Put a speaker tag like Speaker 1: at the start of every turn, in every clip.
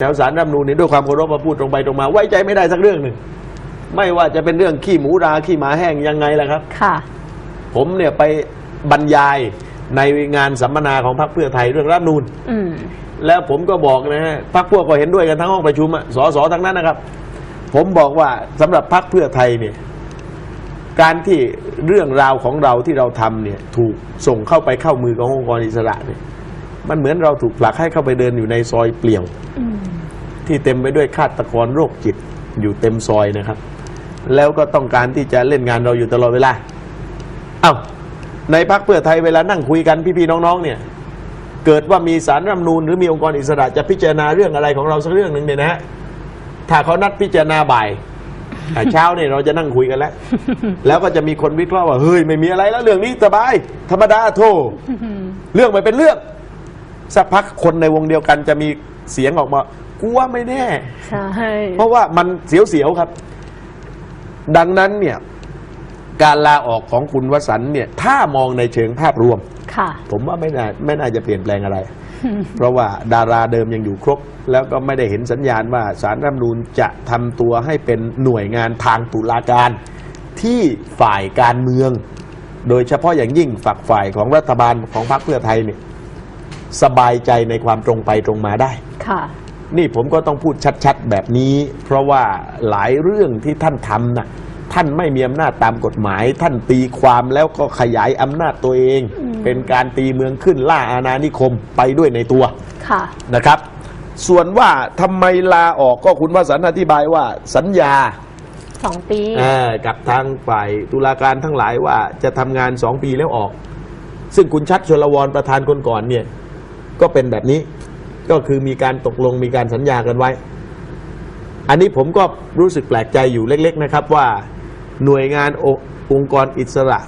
Speaker 1: แถวสารรัฐธรรมนูญนี่ด้วยความเคารพมาพูดตรงไปตรงมา ไว้ใจไม่ได้สักเรื่องหนึ่งไม่ว่าจะเป็นเรื่องขี้หมูราขี้หมาแห้งยังไงล่ะครับ
Speaker 2: ค่ะ
Speaker 1: ผมเนี่ยไปบรรยายในงานสัมมนาของพรรคเพื่อไทยเรื่องรัฐธรรมนูญ
Speaker 2: อืม
Speaker 1: แล้วผมก็บอกนะฮะพรรคพวกก็เห็นด้วยกันทั้งห้องประชุมอะสสทั้งนั้นนะครับ ผมบอกว่าสำหรับพรรคเพื่อไทยเนี่ย การที่เรื่องราวของเราที่เราทำเนี่ย ถูกส่งเข้าไปเข้ามือขององค์กรอิสระเนี่ย มันเหมือนเราถูกผลักให้เข้าไปเดินอยู่ในซอยเปลี่ยว
Speaker 2: อืม
Speaker 1: ที่เต็มไปด้วยฆาตกรโรคจิตอยู่เต็มซอยนะครับ แล้วก็ต้องการที่จะเล่นงานเราอยู่ตลอดเวลาเอ้าในพักเพื่อไทยเวลานั่งคุยกันพี่ๆน้องๆเนี่ยเกิดว่ามีสารรัฐธรรมนูญหรือมีองค์กรอิสระจะพิจารณาเรื่องอะไรของเราสักเรื่องหนึ่งเนี่ยนะฮะถ้าเขานัดพิจารณาบ่ายอะเช้าเนี่ยเราจะนั่งคุยกันแล้ว แล้วก็จะมีคนวิเคราะห์ว่าเฮ้ยไม่มีอะไรแล้วเรื่องนี้สบาย ธรรมดาโทเรื่องไม่เป็นเรื่อง สักพักคนในวงเดียวกันจะมีเสียงออกมา กูว่าไม่แน่
Speaker 2: ใช่
Speaker 1: เพราะว่ามันเสียวๆครับ ดังนั้นเนี่ย การลาออกของคุณวสันต์เนี่ย ถ้ามองในเชิงภาพรวม
Speaker 2: ค่ะ
Speaker 1: ผมว่าไม่น่าไม่น่าจะเปลี่ยนแปลงอะไร เพราะว่าดาราเดิมยังอยู่ครบ แล้วก็ไม่ได้เห็นสัญญาณว่าสารรัฐธรรมนูญจะทำตัวให้เป็นหน่วยงานทางตุลาการ ที่ฝ่ายการเมือง โดยเฉพาะอย่างยิ่งฝักฝ่ายของรัฐบาลของพรรคเพื่อไทยเนี่ยสบายใจในความตรงไปตรงมาได้
Speaker 2: ค่ะ
Speaker 1: นี่ผมก็ต้องพูดชัดๆ แบบนี้ เพราะว่าหลายเรื่องที่ท่านทำนะท่านไม่มีอำนาจตามกฎหมาย ท่านตีความแล้วก็ขยายอำนาจตัวเอง
Speaker 2: อืม
Speaker 1: เป็นการตีเมืองขึ้นล่าอาณานิคมไปด้วยในตัว
Speaker 2: ค่ะ
Speaker 1: นะครับ ส่วนว่าทำไมลาออกก็คุณวสันต์อธิบายว่าสัญญา
Speaker 2: สองปี
Speaker 1: เอ่อกับทางฝ่ายตุลาการทั้งหลายว่าจะทำงานสองปีแล้วออก ซึ่งคุณชัดชลวรประธานคนก่อนเนี่ย ก็เป็นแบบนี้ ก็คือมีการตกลงมีการสัญญากันไว้ อันนี้ผมก็รู้สึกแปลกใจอยู่เล็ก ๆ นะครับว่าหน่วยงานององค์กรอิสระ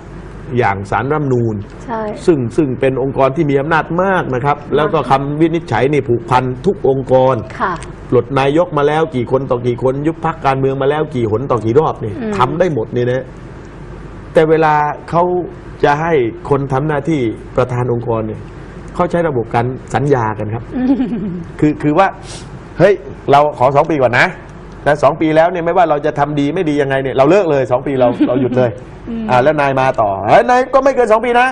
Speaker 1: อย่างสารรัฐธรรมนูญ
Speaker 2: ใช่
Speaker 1: ซึ่งซึ่งเป็นองค์กรที่มีอำนาจมากนะครับ แล้วก็คำวินิจฉัยนี่ผูกพันทุกองค์กร
Speaker 2: ค่ะ
Speaker 1: ปลดนายกมาแล้วกี่คนต่อกี่คน ยุบพักการเมืองมาแล้วกี่หนต่อกี่รอบเนี่ย
Speaker 2: อืม
Speaker 1: ทำได้หมดเนี่ยนะแต่เวลาเขาจะให้คนทำหน้าที่ประธานองค์กรเนี่ย เขาใช้ระบบการสัญญากันครับ คือคือว่า เฮ้ย เราขอสองปีก่อนนะแต่สองปีแล้วเนี่ยไม่ว่าเราจะทำดีไม่ดียังไงเนี่ยเราเลิกเลยสองปีเราเราหยุดเลยอ่าแล้วนายมาต่อเฮ้ยนายก็ไม่เกินสองปีนะ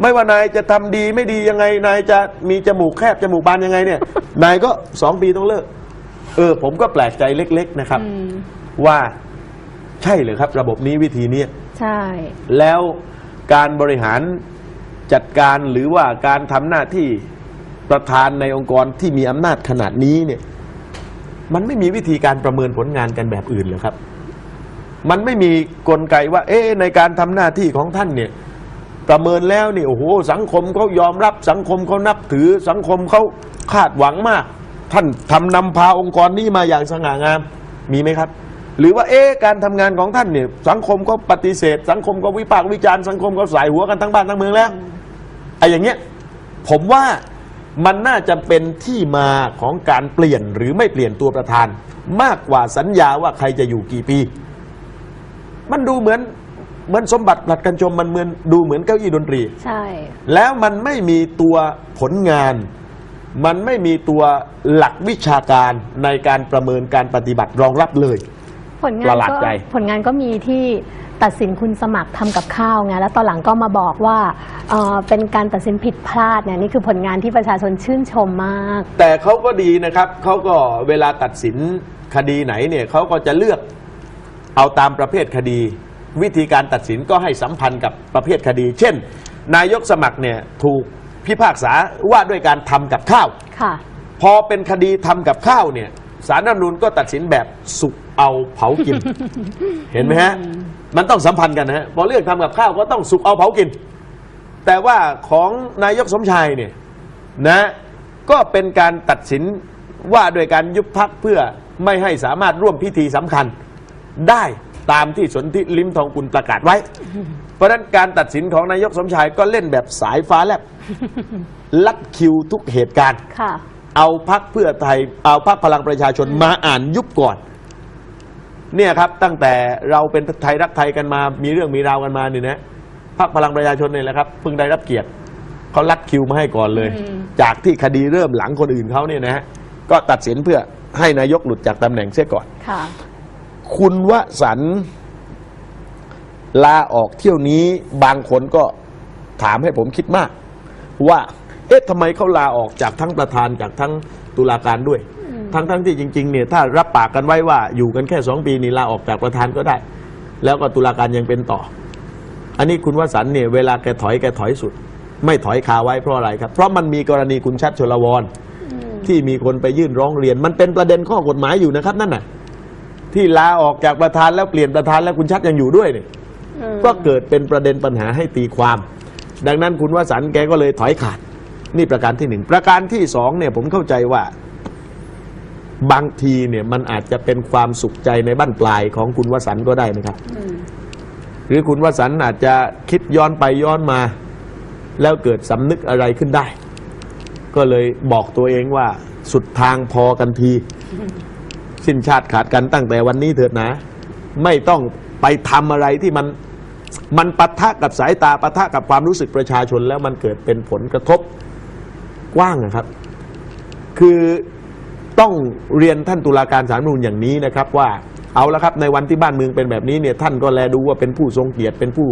Speaker 1: ไม่ว่านายจะทำดีไม่ดียังไง นายจะมีจมูกแคบจมูกบานยังไงเนี่ย นายก็สองปีต้องเลิก เออ ผมก็แปลกใจเล็ก ๆนะครับ
Speaker 2: อืม
Speaker 1: ว่าใช่เหรือครับ ระบบนี้วิธีเนี้ย
Speaker 2: ใช่
Speaker 1: แล้วการบริหาร จัดการหรือว่าการทำหน้าที่ประธานในองค์กรที่มีอำนาจขนาดนี้เนี่ยมันไม่มีวิธีการประเมินผลงานกันแบบอื่นเหรอครับ มันไม่มีกลไกว่า เอ๊ในการทำหน้าที่ของท่านเนี่ยประเมินแล้วนี่โอ้โหสังคมเขายอมรับสังคมเขานับถือสังคมเขาคาดหวังมาก ท่านทำนำพาองค์กรนี้มาอย่างสง่างามมีไหมครับ หรือว่าเอ๊การทำงานของท่านเนี่ยสังคมก็ปฏิเสธ สังคมก็วิพากษ์วิจารณ์สังคมก็สายหัวกันทั้งบ้านทั้งเมืองแล้ว ไอ้อย่างเงี้ยผมว่ามันน่าจะเป็นที่มาของการเปลี่ยนหรือไม่เปลี่ยนตัวประธาน มากกว่าสัญญาว่าใครจะอยู่กี่ปี มันดูเหมือนเหมือนสมบัติผลัดกันชมมันเหมือนดูเหมือนเก้าอี้ดนตรี
Speaker 2: ใช่
Speaker 1: แล้วมันไม่มีตัวผลงาน มันไม่มีตัวหลักวิชาการในการประเมินการปฏิบัติรองรับเลย
Speaker 2: ผลงา
Speaker 1: ป
Speaker 2: น
Speaker 1: ระหลาด
Speaker 2: ก็
Speaker 1: ใจ
Speaker 2: ผลงานก็มีที่ ตัดสินคุณสมัครทำกับข้าวไงแล้วตอนหลังก็มาบอกว่าเอ่อเป็นการตัดสินผิดพลาดเนี่ยนี่คือผลงานที่ประชาชนชื่นชมมาก
Speaker 1: แต่เขาก็ดีนะครับเขาก็เวลาตัดสินคดีไหนเนี่ยเขาก็จะเลือกเอาตามประเภทคดี วิธีการตัดสินก็ให้สัมพันธ์กับประเภทคดี เช่น นายกสมัครเนี่ยถูกพิพากษาว่าด้วยการทำกับข้าว
Speaker 2: ค่ะ
Speaker 1: พอเป็นคดีทำกับข้าวเนี่ยสารรัฐธรรมนูญก็ตัดสินแบบสุกเอาเผากิน เห็นไหมฮะ มันต้องสัมพันธ์กันนะฮะพอเรื่องทำกับข้าวก็ต้องสุกเอาเผากิน แต่ว่าของนายกสมชายเนี่ยนะก็เป็นการตัดสินว่าโดวยการยุบพักเพื่อไม่ให้สามารถร่วมพิธีสำคัญได้ตามที่สนธิลิมทองกุลประกาศไว้ เพราะฉะนั้นการตัดสินของนายกสมชายก็เล่นแบบสายฟ้าแลบลัดคิวทุกเหตุการณ์
Speaker 2: ค่ะ
Speaker 1: เอาพักเพื่อไทยเอาพักพลังประชาชนมาอ่านยุบก่อน เนี่ยครับตั้งแต่เราเป็นไทยรักไทยกันมา มีเรื่องมีราวกันมาเนี่ยนะพักพลังประชาชนเนี่ยแหละครับเพิ่งได้รับเกียรติเขาลัดคิวมาให้ก่อนเลย
Speaker 2: อืม
Speaker 1: จากที่คดีเริ่มหลังคนอื่นเขาเนี่ยนะฮะก็ตัดสินเพื่อให้นายกหลุดจากตำแหน่งเสียก่อน
Speaker 2: ค่ะ
Speaker 1: คุณวสันต์ลาออกเที่ยวนี้บางคนก็ถามให้ผมคิดมาก ว่า เอ๊ะทำไมเขาลาออกจากทั้งประธานจากทั้งตุลาการด้วย ทั้งทั้งที่จริงๆเนี่ยถ้ารับปากกันไว้ว่าอยู่กันแค่สองปีนี่ลาออกจากประธานก็ได้ แล้วก็ตุลาการยังเป็นต่อ อันนี้คุณวสันต์เนี่ยเวลาแกถอยแกถอยสุด ไม่ถอยคาไว้เพราะอะไรครับ เพราะมันมีกรณีคุณชัดชลวรที่มีคนไปยื่นร้องเรียน มันเป็นประเด็นข้อกฎหมายอยู่นะครับนั่นน่ะ ที่ลาออกจากประธานแล้วเปลี่ยนประธานแล้วคุณชัดยังอยู่ด้วยเนี่ย
Speaker 2: อืม
Speaker 1: ก็เกิดเป็นประเด็นปัญหาให้ตีความ ดังนั้นคุณวสันต์แกก็เลยถอยขาด นี่ประการที่หนึ่งประการที่สองเนี่ยผมเข้าใจว่า บางทีเนี่ยมันอาจจะเป็นความสุขใจในบั้นปลายของคุณวสันต์ก็ได้นะครับ
Speaker 2: อืม
Speaker 1: หรือคุณวสันต์อาจจะคิดย้อนไปย้อนมา แล้วเกิดสำนึกอะไรขึ้นได้ ก็เลยบอกตัวเองว่าสุดทางพอกันที สิ้นชาติขาดกันตั้งแต่วันนี้เถิดนะ ไม่ต้องไปทำอะไรที่มันมันปะทะกับสายตาปะทะกับความรู้สึกประชาชนแล้วมันเกิดเป็นผลกระทบกว้างนะครับ คือ ต้องเรียนท่านตุลาการสารนูญอย่างนี้นะครับว่าเอาละครับในวันที่บ้านเมืองเป็นแบบนี้เนี่ยท่านก็แลดูว่าเป็นผู้ทรงเกียรติเป็นผู้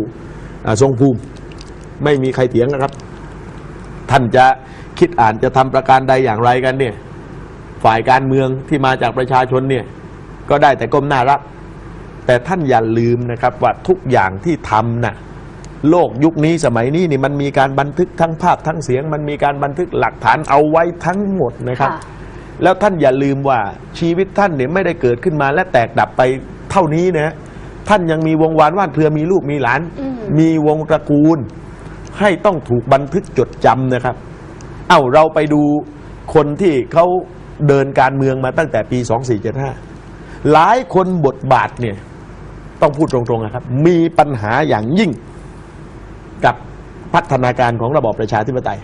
Speaker 1: ทรงภูมิ ไม่มีใครเถียงนะครับ ท่านจะคิดอ่านจะทำประการใดอย่างไรกันเนี่ยฝ่ายการเมืองที่มาจากประชาชนเนี่ยก็ได้แต่ก้มหน้ารับ แต่ท่านอย่าลืมนะครับว่าทุกอย่างที่ทำน่ะโลกยุคนี้สมัยนี้นี่มันมีการบันทึกทั้งภาพทั้งเสียง มันมีการบันทึกหลักฐานเอาไว้ทั้งหมดนะครับ แล้วท่านอย่าลืมว่าชีวิตท่านเนี่ยไม่ได้เกิดขึ้นมาและแตกดับไปเท่านี้นะท่านยังมีวงวานว่านเครือมีลูกมีหลาน
Speaker 2: อืม
Speaker 1: มีวงตระกูล ให้ต้องถูกบันทึกจดจำนะครับ เอ้าเราไปดูคนที่เขาเดินการเมืองมาตั้งแต่ปี 2475 หลายคนบทบาทเนี่ยต้องพูดตรงๆนะครับ มีปัญหาอย่างยิ่งกับพัฒนาการของระบอบประชาธิปไตย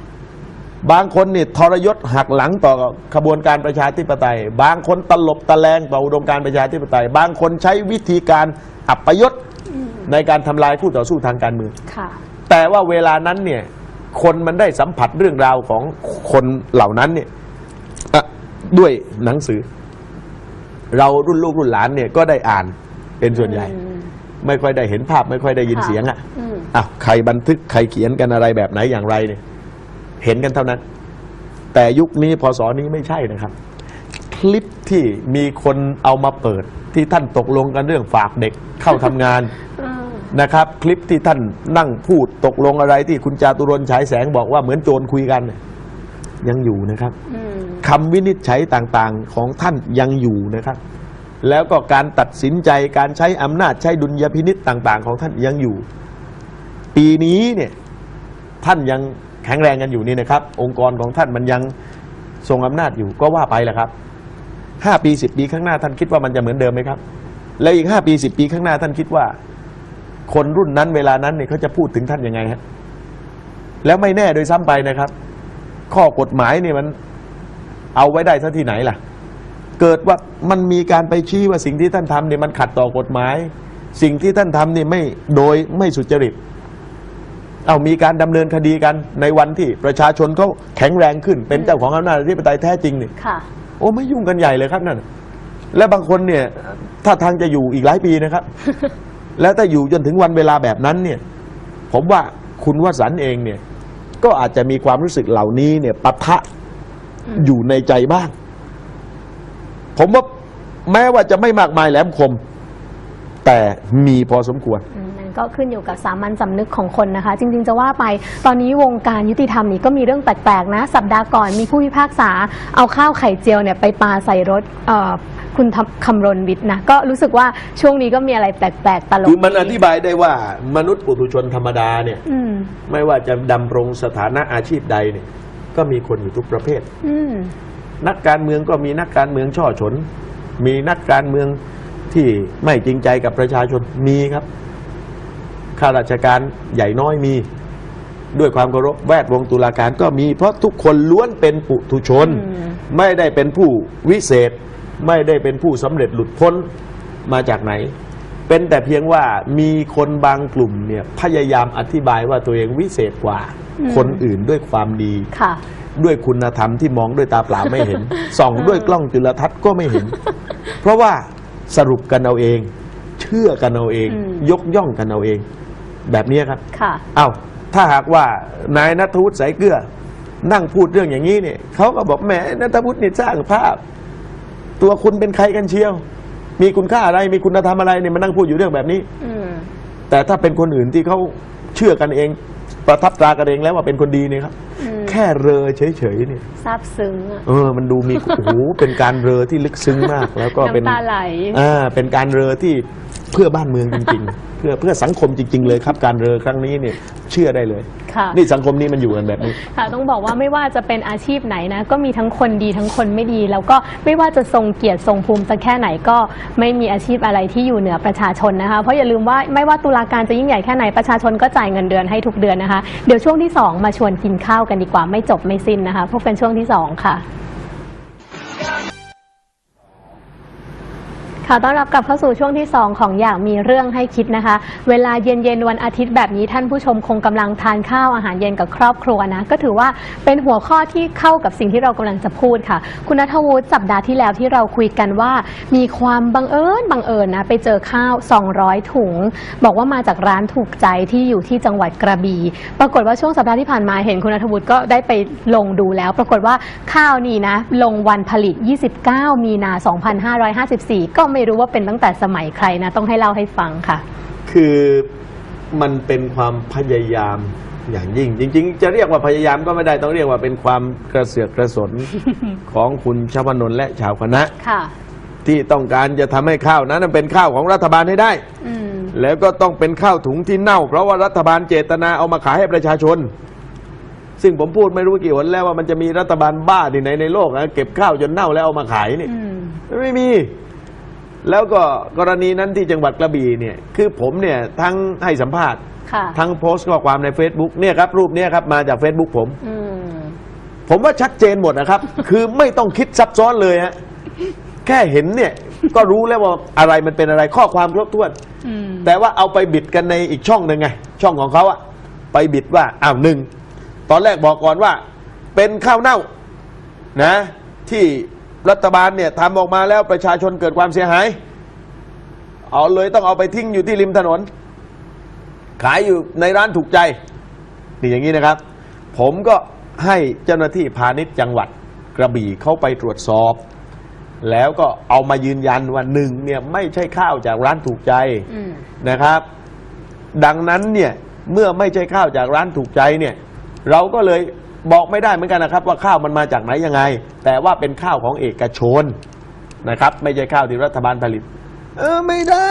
Speaker 1: บางคนเนี่ยทรยศหักหลังต่อขบวนการประชาธิปไตย บางคนตลบตะแลงต่ออุดมการณ์ประชาธิปไตย บางคนใช้วิธีการอัปยศในการทำลายคู่ต่อสู้ทางการเมือง
Speaker 2: ค่ะ
Speaker 1: แต่ว่าเวลานั้นเนี่ยคนมันได้สัมผัสเรื่องราวของคนเหล่านั้นเนี่ยอะด้วยหนังสือ เรารุ่นลูกรุ่นหลานเนี่ยก็ได้อ่านเป็นส่วนใหญ่
Speaker 2: อืม
Speaker 1: ไม่ค่อยได้เห็นภาพ ไม่ค่อยได้ยิน
Speaker 2: ค่ะ
Speaker 1: เสียงอะ
Speaker 2: อืม
Speaker 1: อะใครบันทึกใครเขียนกันอะไรแบบไหนอย่างไรเนี่ย เห็นกันเท่านั้น แต่ยุคนี้พศนี้ไม่ใช่นะครับ คลิปที่มีคนเอามาเปิดที่ท่านตกลงกันเรื่องฝากเด็กเข้าทำงาน
Speaker 2: อืม
Speaker 1: นะครับ คลิปที่ท่านนั่งพูดตกลงอะไรที่คุณจาตุรนต์ฉายแสงบอกว่าเหมือนโจรคุยกันเนี่ยยังอยู่นะครับ
Speaker 2: อืม
Speaker 1: คำวินิจฉัยต่างๆของท่านยังอยู่นะครับ แล้วก็การตัดสินใจการใช้อำนาจใช้ดุลยพินิษต่าง ๆ ของท่านยังอยู่ ปีนี้เนี่ยท่านยัง แข็งแรงกันอยู่นี่นะครับ องค์กรของท่านมันยังทรงอำนาจอยู่ก็ว่าไปแหละครับห้าปีสิบปีข้างหน้าท่านคิดว่ามันจะเหมือนเดิมไหมครับ แล้วอีกห้าปีสิบปีข้างหน้าท่านคิดว่า คนรุ่นนั้นเวลานั้นเนี่ยเขาจะพูดถึงท่านยังไงฮะแล้วไม่แน่โดยซ้ำไปนะครับ ข้อกฎหมายเนี่ยมันเอาไว้ได้ซะที่ไหนล่ะ เกิดว่ามันมีการไปชี้ว่าสิ่งที่ท่านทำเนี่ยมันขัดต่อกฎหมาย สิ่งที่ท่านทำเนี่ยไม่โดยไม่สุจริต เอามีการดำเนินคดีกันในวันที่ประชาชนเขาแข็งแรงขึ้น เป็นเจ้าของอำนาจอธิปไตยแท้จริงเนี่ย
Speaker 2: ค่ะ
Speaker 1: โอ้ไม่ยุ่งกันใหญ่เลยครับนั่นและบางคนเนี่ยถ้าทางจะอยู่อีกหลายปีนะครับ แล้วถ้าอยู่จนถึงวันเวลาแบบนั้นเนี่ย ผมว่าคุณวสันต์เองเนี่ย ก็อาจจะมีความรู้สึกเหล่านี้เนี่ยปะทะ
Speaker 2: อืม
Speaker 1: อยู่ในใจบ้าง ผมว่าแม้ว่าจะไม่มากมายแหลมคม แต่มีพอสมควร
Speaker 2: อืมนั่น ก็ขึ้นอยู่กับสามัญสำนึกของคนนะคะ จริง ๆ จะว่าไปตอนนี้วงการยุติธรรมนี่ก็มีเรื่องแปลกๆนะ สัปดาห์ก่อนมีผู้พิพากษาเอาข้าวไข่เจียวเนี่ยไปปาใส่รถเอ่อคุณทำคำรณวิทย์นะก็รู้สึกว่าช่วงนี้ก็มีอะไรแปลกๆตลก
Speaker 1: คือมันอธิบายได้ว่ามนุษย์ปุถุชนธรรมดาเนี่ย
Speaker 2: อืม
Speaker 1: ไม่ว่าจะดำรงสถานะอาชีพใดเนี่ยก็มีคนอยู่ทุกประเภท
Speaker 2: อืม
Speaker 1: นักการเมืองก็มีนักการเมืองช่อฉนมีนักการเมืองที่ไม่จริงใจกับประชาชนมีครับ ข้าราชการใหญ่น้อยมี ด้วยความเคารพแวดวงตุลาการก็มี เพราะทุกคนล้วนเป็นปุถุชน
Speaker 2: อืม
Speaker 1: ไม่ได้เป็นผู้วิเศษ ไม่ได้เป็นผู้สำเร็จหลุดพ้นมาจากไหน เป็นแต่เพียงว่ามีคนบางกลุ่มเนี่ยพยายามอธิบายว่าตัวเองวิเศษกว่า คนอื่นด้วยความดี
Speaker 2: ค่ะ
Speaker 1: ด้วยคุณธรรมที่มองด้วยตาเปล่าไม่เห็น ส่องด้วยกล้องจุลทรรศน์ก็ไม่เห็น เพราะว่าสรุปกันเอาเอง เชื่อกันเอาเอง
Speaker 2: อืม
Speaker 1: ยกย่องกันเอาเอง แบบนี้ครับ
Speaker 2: ค่ะ
Speaker 1: เอา้าถ้าหากว่านายนัทวุฒิสายเกลือ นั่งพูดเรื่องอย่างนี้เนี่ยเขาก็บอกแหมนัทวุฒินี่สร้างภาพ ตัวคุณเป็นใครกันเชียว มีคุณค่าอะไรมีคุณธรรมอะไรเนี่ยมานั่งพูดอยู่เรื่องแบบนี้
Speaker 2: อืม
Speaker 1: แต่ถ้าเป็นคนอื่นที่เขาเชื่อกันเอง ประทับตรากันเองแล้วว่าเป็นคนดีเนี่ยครับ
Speaker 2: อืม
Speaker 1: แค่เรอเฉยๆเนี่ย
Speaker 2: ซาบซึ้งอะ
Speaker 1: เออ มันดูมี โอ้โหเป็นการเรอที่ลึกซึ้งมาก แล้วก็เป็น
Speaker 2: น้ำตาไหล
Speaker 1: อ่าเป็นการเรอที่เพื่อบ้านเมืองจริงๆเพื่อเพื่อสังคมจริง ๆ เลยครับการเรอครั้งนี้เนี่ยเชื่อได้เลย
Speaker 2: ค่ะ
Speaker 1: นี่สังคมนี้มันอยู่กันแบบนี้
Speaker 2: ค่ะต้องบอกว่าไม่ว่าจะเป็นอาชีพไหนนะ ก็มีทั้งคนดีทั้งคนไม่ดี แล้วก็ไม่ว่าจะทรงเกียรติทรงภูมิสักแค่ไหนก็ไม่มีอาชีพอะไรที่อยู่เหนือประชาชนนะคะเพราะอย่าลืมว่าไม่ว่าตุลาการจะยิ่งใหญ่แค่ไหนประชาชนก็จ่ายเงินเดือนให้ทุกเดือนนะคะ เดี๋ยวช่วงที่ 2 มาชวนกินข้าวกันดีกว่าไม่จบไม่สิ้นนะคะพบกันช่วงที่ 2 ค่ะ ค่ะต้อนรับกลับเข้าสู่ช่วงที่ 2 ของอยากมีเรื่องให้คิดนะคะ เวลาเย็นๆวันอาทิตย์แบบนี้ท่านผู้ชมคงกำลังทานข้าวอาหารเย็นกับครอบครัวนะ ก็ถือว่าเป็นหัวข้อที่เข้ากับสิ่งที่เรากำลังจะพูดค่ะ คุณนัทวุฒิสัปดาห์ที่แล้วที่เราคุยกันว่า มีความบังเอิญบังเอิญนะไปเจอข้าว 200 ถุง บอกว่ามาจากร้านถูกใจที่อยู่ที่จังหวัดกระบี่ปรากฏว่าช่วงสัปดาห์ที่ผ่านมาเห็นคุณนัทวุฒิก็ได้ไปลงดูแล้ว ปรากฏว่าข้าวนี่นะลงวันผลิต 29 มีนา 2554 ก็ไม่รู้ว่าเป็นตั้งแต่สมัยใครนะ ต้องให้เล่าให้ฟังค่ะ
Speaker 1: คือมันเป็นความพยายามอย่างยิ่ง จริง ๆ จะเรียกว่าพยายามก็ไม่ได้ต้องเรียกว่าเป็นความกระเสือกกระสนของคุณชวนนท์และชาวคณะ
Speaker 2: ค่ะ
Speaker 1: ที่ต้องการจะทำให้ข้าวนั้นเป็นข้าวของรัฐบาลให้ได้
Speaker 2: อืม
Speaker 1: แล้วก็ต้องเป็นข้าวถุงที่เน่า เพราะว่ารัฐบาลเจตนาเอามาขายให้ประชาชน ซึ่งผมพูดไม่รู้กี่หนแล้วว่ามันจะมีรัฐบาลบ้าที่ไหนในโลกนะเก็บข้าวจนเน่าแล้วเอามาขายนี่
Speaker 2: อืม
Speaker 1: ไม่มี แล้วก็กรณีนั้นที่จังหวัดกระบี่เนี่ยคือผมเนี่ยทั้งให้สัมภาษณ์
Speaker 2: ค่ะ
Speaker 1: ทั้งโพสต์ข้อความใน Facebook เนี่ยครับ รูปเนี้ยครับมาจาก Facebook ผม
Speaker 2: อืม
Speaker 1: ผมว่าชัดเจนหมดนะครับ คือไม่ต้องคิดซับซ้อนเลยฮะแค่เห็นเนี่ยก็รู้แล้วว่าอะไรมันเป็นอะไรข้อความครบถ้วน
Speaker 2: อืม
Speaker 1: แต่ว่าเอาไปบิดกันในอีกช่องหนึ่งไง ช่องของเขาอะไปบิดว่าอ้าวหนึ่งตอนแรกบอกก่อนว่า เป็นข้าวเน่านะ ที่ รัฐบาลเนี่ยทำออกมาแล้วประชาชนเกิดความเสียหาย เอาเลยต้องเอาไปทิ้งอยู่ที่ริมถนน ขายอยู่ในร้านถูกใจนี่อย่างนี้นะครับ ผมก็ให้เจ้าหน้าที่พาณิชย์จังหวัดกระบี่เข้าไปตรวจสอบ แล้วก็เอามายืนยันว่าหนึ่งเนี่ยไม่ใช่ข้าวจากร้านถูกใจนะครับ ดังนั้นเนี่ยเมื่อไม่ใช่ข้าวจากร้านถูกใจเนี่ย เราก็เลย บอกไม่ได้เหมือนกันนะครับ ว่าข้าวมันมาจากไหนยังไง แต่ว่าเป็นข้าวของเอกชนนะครับ ไม่ใช่ข้าวที่รัฐบาลผลิต เออไม่ได้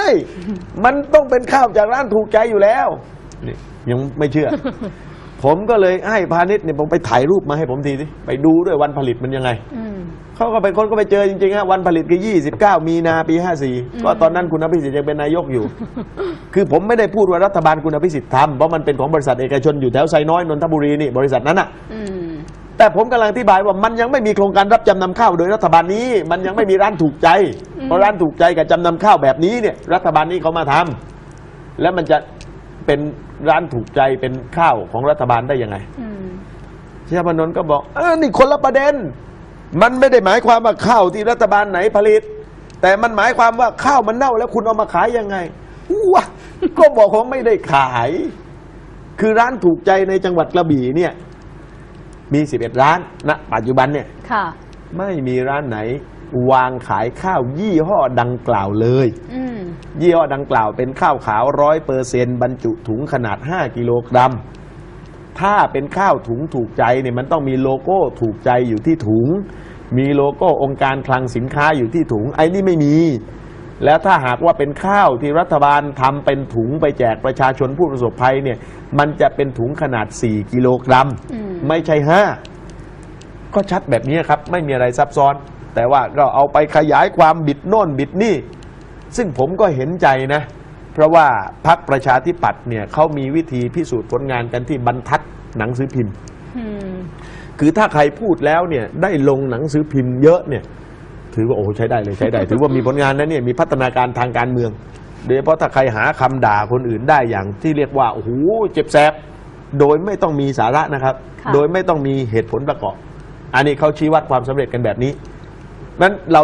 Speaker 1: มันต้องเป็นข้าวจากร้านถูกใจอยู่แล้วนี่ยังไม่เชื่อ ผมก็เลยให้พาณิชย์เนี่ยผมไปถ่ายรูปมาให้ผมทีสิไปดูด้วยวันผลิตมันยังไง
Speaker 2: อื
Speaker 1: เขาก็ไปคนก็ไปเจอจริงๆฮะวันผลิตคือ 29 มีนาปี 54 ก็ตอนนั้นคุณอภิสิทธิ์ยังเป็นนายกอยู่ คือผมไม่ได้พูดว่ารัฐบาลคุณอภิสิทธิ์ทำเพราะมันเป็นของบริษัทเอกชนอยู่แถวไซน้อยนนทบุรีนี่บริษัทนั้นอะ
Speaker 2: อืม
Speaker 1: แต่ผมกำลังอธิบายว่ามันยังไม่มีโครงการรับจำนำข้าวโดยรัฐบาลนี้ มันยังไม่มีร้านถูกใจ เพราะร้านถูกใจกับจำนำข้าวแบบนี้เนี่ยรัฐบาลนี้เขามาทำแล้วมันจะเป็นร้านถูกใจเป็นข้าวของรัฐบาลได้ยังไง
Speaker 2: อืม
Speaker 1: ชาพนนท์ก็บอกเออนี่คนละประเด็น มันไม่ได้หมายความว่าข้าวที่รัฐบาลไหนผลิต แต่มันหมายความว่าข้าวมันเน่าแล้วคุณเอามาขายยังไงวะก็บอกว่าไม่ได้ขาย คือร้านถูกใจในจังหวัดกระบี่เนี่ย มี11ร้านณปัจจุบันเนี่ย
Speaker 2: ค่ะ
Speaker 1: ไม่มีร้านไหน วางขายข้าวยี่ห้อดังกล่าวเลย
Speaker 2: อืม
Speaker 1: ยี่ห้อดังกล่าวเป็นข้าวขาวร้อยเปอร์เซนบรรจุถุงขนาด5กิโลกรัม ถ้าเป็นข้าวถุงถูกใจเนี่ยมันต้องมีโลโก้ถูกใจอยู่ที่ถุง มีโลโก้องค์การคลังสินค้าอยู่ที่ถุง ไอ้นี่ไม่มี แล้วถ้าหากว่าเป็นข้าวที่รัฐบาลทำเป็นถุงไปแจกประชาชนผู้ประสบภัยเนี่ย มันจะเป็นถุงขนาด 4 กิโลกรัม
Speaker 2: อืม
Speaker 1: ไม่ใช่ 5 ก็ชัดแบบนี้ครับ ไม่มีอะไรซับซ้อน แต่ว่าก็เอาไปขยายความบิดโน่นบิดนี่ ซึ่งผมก็เห็นใจนะ เพราะว่าพักประชาธิปัตย์เนี่ยเขามีวิธีพิสูจน์ผลงานกันที่บรรทัดหนังสือพิมพ์
Speaker 2: อืม
Speaker 1: คือถ้าใครพูดแล้วเนี่ยได้ลงหนังสือพิมพ์เยอะเนี่ยถือว่าโอ้โหใช้ได้เลยใช้ได้ ถือว่ามีผลงานนะเนี่ยมีพัฒนาการทางการเมือง โดยเฉพาะถ้าใครหาคำด่าคนอื่นได้อย่างที่เรียกว่าโอ้โหเจ็บแสบโดยไม่ต้องมีสาระนะครับ
Speaker 2: ค่ะ
Speaker 1: โดยไม่ต้องมีเหตุผลประกอบ อันนี้เขาชี้วัดความสำเร็จกันแบบนี้นั้นเรา